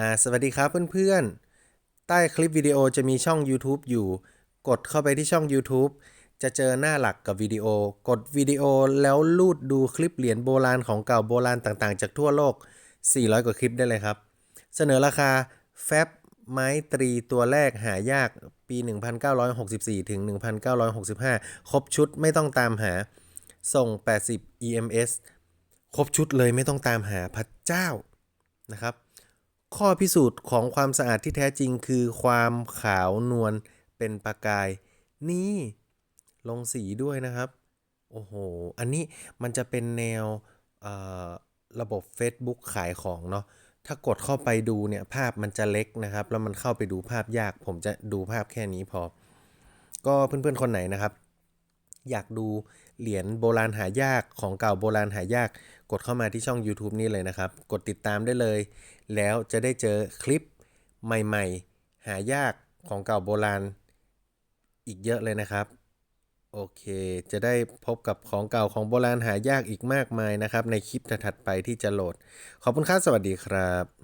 อ่าสวัสดีครับเพื่อนๆ ใต้คลิปวิดีโอจะมีช่อง YouTube อยู่ กดเข้าไปที่ช่อง YouTube จะเจอหน้าหลักกับวิดีโอ กดวิดีโอแล้วลูดดูคลิปเหรียญโบราณของเก่าโบราณต่างๆ จากทั่วโลก 400 กว่าคลิปได้เลยครับ เสนอราคาแฟบไม้ตรีตัวแรกหายากปี 1964 ถึง 1965 ครบชุดไม่ต้องตามหา ส่ง 80 EMS ครบชุดเลยไม่ต้องตามหาพระเจ้านะครับ ข้อพิสูจน์ของความสะอาดที่แท้จริงคือความขาวนวลเป็นประกาย นี่ลงสีด้วยนะครับ โอ้โห อันนี้มันจะเป็นแนวระบบ Facebook ขายของเนาะถ้ากดเข้าไปดูเนี่ยภาพมันจะเล็กนะครับ แล้วมันเข้าไปดูภาพยาก ผมจะดูภาพแค่นี้พอ ก็เพื่อนๆคนไหนนะครับ อยากดูเหรียญโบราณหายากของเก่าโบราณหายาก กดเข้ามาที่ช่อง YouTube นี่เลยนะครับ กดติดตามได้เลย แล้วจะได้เจอคลิปใหม่ๆ หายากของเก่าโบราณอีกเยอะเลยนะครับ โอเค จะได้พบกับของเก่าของโบราณหายากอีกมากมายนะครับ ในคลิปถัดไปที่จะโหลด ขอบคุณครับสวัสดีครับ